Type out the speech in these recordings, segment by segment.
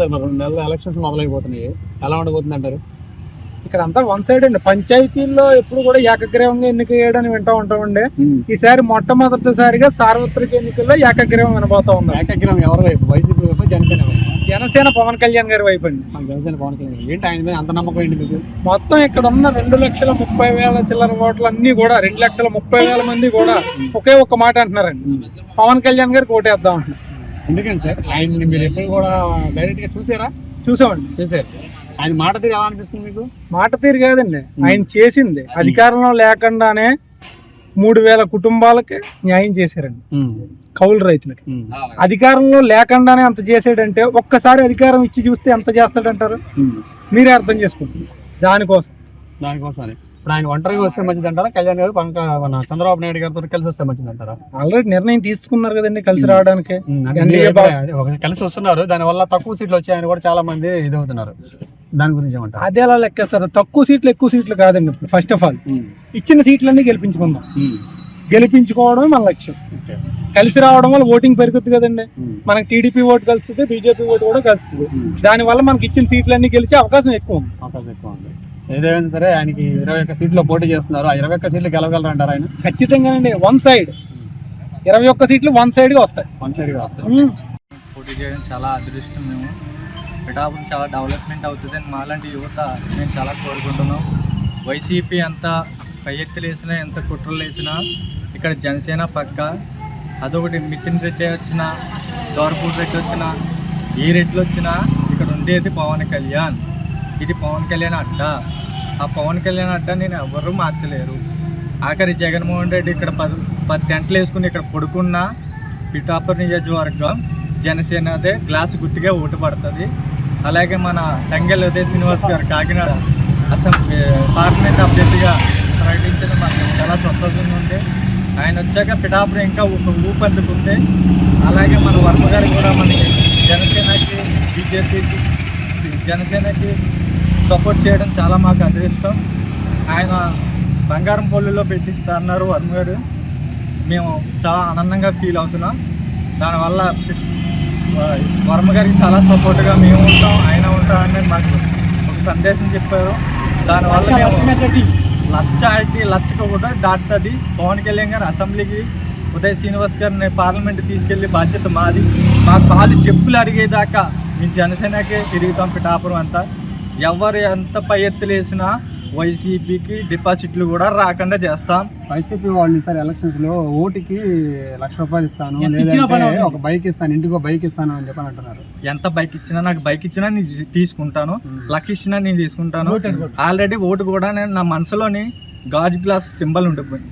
Sir రెండు నెలలు elections మొదలైపోతున్నాయి. ఎలా ఉండబోతుంది అంటారు ఇక్కడ అంతా వన్ సైడ్ అండి. పంచాయతీల్లో ఎప్పుడు కూడా ఏకగ్రీవంగా ఎన్నిక చేయడానికి వింటూ ఉంటామండి. ఈసారి మొట్టమొదటిసారిగా సార్వత్రిక ఎన్నికల్లో ఏకగ్రీవం వినబోతా ఉంది. ఏకగ్రహం ఎవరి వైపు? వైసీపీ వైపు జనసేన వైపు? జనసేన పవన్ కళ్యాణ్ గారి వైపు అండి. జనసేన పవన్ కళ్యాణ్ ఏంటి ఆయన మీద అంత నమ్మకం ఏంటి మీకు? మొత్తం ఇక్కడ ఉన్న రెండు లక్షల ముప్పై వేల చిల్లర ఓట్లు అన్ని కూడా రెండు లక్షల ముప్పై వేల మంది కూడా ఒకే ఒక్క మాట అంటున్నారండి. పవన్ కళ్యాణ్ గారికి ఓటేద్దాం అంటున్నారు. ఎందుకని సార్? ఆయన మీరు ఎప్పుడు కూడా డైరెక్ట్గా చూసారా? చూసామండి. చూసారు. ఆయన మాట తీరు ఎలా అనిపిస్తుంది మీకు? మాట తీరు కాదండి. ఆయన చేసింది. అధికారంలో లేకుండానే మూడు వేల కుటుంబాలకి న్యాయం చేశారండి. కౌలు రైతులకి. అధికారంలో లేకుండానే అంత చేసాడంటే ఒక్కసారి అధికారం ఇచ్చి చూస్తే ఎంత చేస్తాడంటారు? మీరే అర్థం చేసుకుంటారు దానికోసం. దానికోసం ఇప్పుడు ఆయన ఒంటరిగా వస్తే మంచిది అంటారా కళ్యాణ్ గారు పవన్ క- మన చంద్రబాబు నాయుడు గారితో కలిసి వస్తే మంచిది అంటారా ఆల్రెడీ నిర్ణయం తీసుకున్నారు కదండి కలిసి రావడానికి. కలిసి వస్తున్నారు దాని వల్ల తక్కువ సీట్లు వచ్చాయని కూడా చాలా మంది ఇది అవుతున్నారు దాని గురించి ఏమంటారు? అదే ఎలా లెక్కేస్తారు. తక్కువ సీట్లు ఎక్కువ సీట్లు కాదండి ఇప్పుడు ఫస్ట్ ఆఫ్ ఆల్ ఇచ్చిన సీట్లన్నీ గెలిపించుకుందాం. గెలిపించుకోవడమే మన లక్ష్యం. కలిసి రావడం వల్ల ఓటింగ్ పెరుగుతుంది కదండి. మనకి టీడీపీ ఓటు కలుస్తుంది బీజేపీ ఓటు కూడా కలుస్తుంది. దాని వల్ల మనకి ఇచ్చిన సీట్లన్నీ గెలిచే అవకాశం ఎక్కువ ఉంది. అవకాశం ఎక్కువ ఉంది. ఏదైనా సరే ఆయనకి ఇరవై ఒక్క సీట్లో పోటీ చేస్తున్నారు. ఆ ఇరవై ఒక్క సీట్లు గెలవగలరు అంటారు ఆయన? ఖచ్చితంగానండి. One side. ఇరవై ఒక్క సీట్లు వన్ సైడ్గా వస్తాయి. వన్ సైడ్గా వస్తారు ఉమ్. పోటీ చేయడం చాలా అదృష్టం మేము. పిఠాపురం చాలా డెవలప్మెంట్ అవుతుందని మాలాంటి యువత మేము చాలా కోరుకుంటున్నాం. వైసీపీ అంతా పై ఎత్తులు వేసినా ఎంత కుట్రలు వేసినా ఇక్కడ జనసేన పక్క. అదొకటి మితిన్ రెడ్డి వచ్చినా దోరపూడి రెడ్డి వచ్చినా ఏ రెడ్లు వచ్చినా ఇక్కడ ఉండేది పవన్ కళ్యాణ్. ఇది పవన్ కళ్యాణ్ అడ్డ. ఆ పవన్ కళ్యాణ్ అడ్డ నేను ఎవరు మార్చలేరు. ఆఖరి జగన్మోహన్ రెడ్డి ఇక్కడ పది పది టెంట్లు వేసుకుని ఇక్కడ పడుకున్న పిఠాపురం నియోజకవర్గం జనసేనదే గ్లాస్ గుర్తుగా ఓటు పడుతుంది. అలాగే మన టంగెల్ ఉదయ శ్రీనివాస్ గారు కాకినాడ అసెంబ్లీ పార్లమెంట్ అభ్యర్థిగా ప్రకటించడం మాకు చాలా సంతోషంగా ఉంది. ఆయన వచ్చాక పిఠాపురం ఇంకా ఒక ఊపు అందుకుంది. అలాగే మన వర్మ గారు కూడా మనకి జనసేనకి బీజేపీకి జనసేనకి సపోర్ట్ చేయడం చాలా మాకు అదృష్టం. ఆయన బంగారం పొల్లులో పెట్టిస్తా అన్నారు వర్మ గారు. మేము చాలా ఆనందంగా ఫీల్ అవుతున్నాం. దానివల్ల వర్మ గారికి చాలా సపోర్ట్గా మేము ఉంటాం ఆయన ఉంటాం అని మాకు ఒక సందేశం చెప్పారు. దానివల్ల లచ్చ ఐటీ లచ్చకు కూడా దాటుతుంది. పవన్ కళ్యాణ్ గారు అసెంబ్లీకి ఉదయ్ శ్రీనివాస్ గారిని పార్లమెంట్ తీసుకెళ్ళి బాధ్యత మాది. మా కాలు చెప్పులు అరిగేదాకా మీ జనసేనకే తిరుగుతాం పిఠాపురం అంతా. ఎవరు ఎంత పై ఎత్తులు వేసినా వైసీపీకి డిపాజిట్లు కూడా రాకుండా చేస్తాం. వైసీపీ వాళ్ళు ఈసారి ఎలక్షన్స్లో ఓటుకి లక్ష రూపాయలు ఇస్తాను లేదంటే. ఒక బైక్ ఇస్తాను ఇంటికి ఒక బైక్ ఇస్తాను అని చెప్పని అంటున్నారు. ఎంత బైక్ ఇచ్చినా నాకు బైక్ ఇచ్చినా నేను తీసుకుంటాను. లక్ష ఇచ్చినా నేను తీసుకుంటాను. ఆల్రెడీ ఓటు కూడా నేను నా మనసులోని గాజు గ్లాస్ సింబల్ ఉండిపోయింది.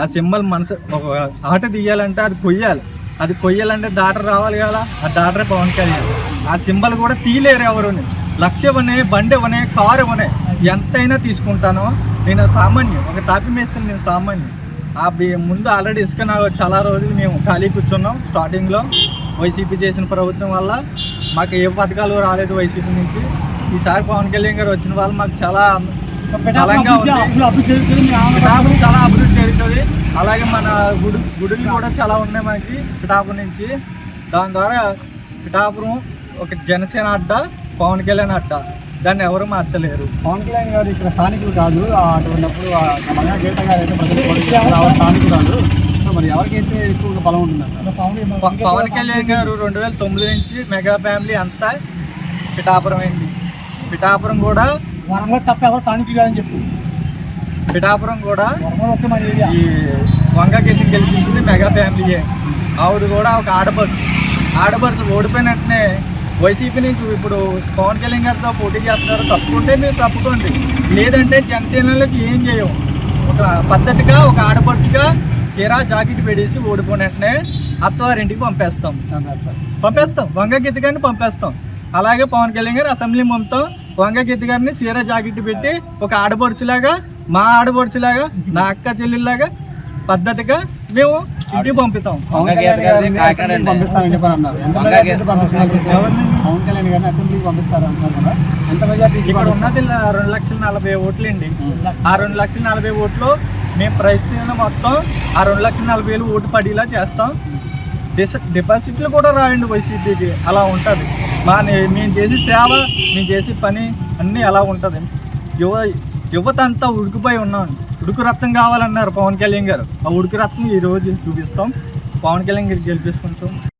ఆ సింబల్ మనసు ఒక ఆట తీయాలంటే అది కొయ్యాలి. అది కొయ్యాలంటే డాటర్ రావాలి కదా ఆ డాటరే పవన్ కళ్యాణ్. ఆ సింబల్ కూడా తీయలేరు ఎవరుని లక్ష ఇవ్వనే బండి కారు ఇవ్వనే ఎంతైనా తీసుకుంటాను. నేను సామాన్యం ఒక తాపి మేస్తాను నేను సామాన్యం ఆ బి- ముందు ఆల్రెడీ ఇసుక నాకు చాలా రోజులు మేము ఖాళీ కూర్చున్నాం స్టార్టింగ్లో వైసీపీ చేసిన ప్రభుత్వం వల్ల మాకు ఏ పథకాలు రాలేదు వైసీపీ నుంచి. ఈసారి పవన్ కళ్యాణ్ గారు వచ్చిన వాళ్ళు మాకు చాలా బలంగా ఉంది. చాలా అభివృద్ధి జరుగుతుంది అలాగే మన గుడి గుడులు కూడా చాలా ఉన్నాయి మనకి పిఠాపురం నుంచి. దాని ద్వారా పిఠాపురం ఒక జనసేన అడ్డ పవన్ కళ్యాణ్ అడ్డ దాన్ని ఎవరు మార్చలేరు. పవన్ కళ్యాణ్ గారు ఇక్కడ స్థానికులు కాదు. అటువంటిప్పుడు ఆ మగా గీత గారు అయితే ప్రజలు పోటీ చేస్తారు. ఆవిడ స్థానికులు కాదు. సో మరి ఎవరికైతే ఎక్కువగా బలం ఉంటుందంట? పవన్ కళ్యాణ్ గారు రెండు వేల తొమ్మిది నుంచి మెగా ఫ్యామిలీ అంతా పిఠాపురం అయింది. పిఠాపురం కూడా వరంలో తప్ప ఎవరు స్థానికులు కాదని చెప్పి. పిఠాపురం కూడా ఈ వంగగీతం గెలిపించింది మెగా ఫ్యామిలీయే. ఆవిడ కూడా ఒక ఆడపడుచు. ఆడపడుచు ఓడిపోయిన వెంటనే వైసీపీ నుంచి ఇప్పుడు పవన్ కళ్యాణ్ గారితో పోటీ చేస్తున్నారు. తప్పుకుంటే మీరు తప్పుకోండి. లేదంటే జనసేనలోకి ఏం చేయవు ఒక పద్ధతిగా ఒక ఆడపడుచుగా చీరా జాకెట్ పెడేసి ఓడిపోయిన వెంటనే అత్తవారింటికి పంపేస్తాం. పంపేస్తాం. వంగ గీత గారిని పంపేస్తాం. అలాగే పవన్ కళ్యాణ్ గారు అసెంబ్లీ పంపుతాం వంగ గీత గారిని సీర జాకెట్ పెట్టి ఒక ఆడపడుచులాగా మా ఆడపడుచులాగా నా అక్క చెల్లెల్లాగా పద్ధతిగా మేము పంపిస్తారని చెప్పని అన్నారు ఎంత పంపిస్తున్నారు పవన్ కళ్యాణ్ గారిని అసెంబ్లీకి పంపిస్తారు అంటున్నారు కదా. ఎంత మెజార్టీ ఇక్కడ ఉన్నది రెండు లక్షల నలభై ఓట్లు అండి. ఆ రెండు లక్షల నలభై ఓట్లు మేము పరిస్థితి మొత్తం ఆ రెండు లక్షల నలభై వేలు ఓటు పడేలా చేస్తాం. డిస- డిపాజిట్లు కూడా రాయండి వైసీపీకి. అలా ఉంటుంది. మా నే- మేము చేసే సేవ మేము చేసే పని అన్నీ అలా ఉంటుంది. యువ యువత అంతా ఉడికిపోయి ఉన్నాం. ఉడుకు రత్నం కావాలన్నారు పవన్ కళ్యాణ్ గారు. ఆ ఉడుకు రత్నం ఈరోజు చూపిస్తాం. పవన్ కళ్యాణ్ గారికి గెలిపించుకుంటాం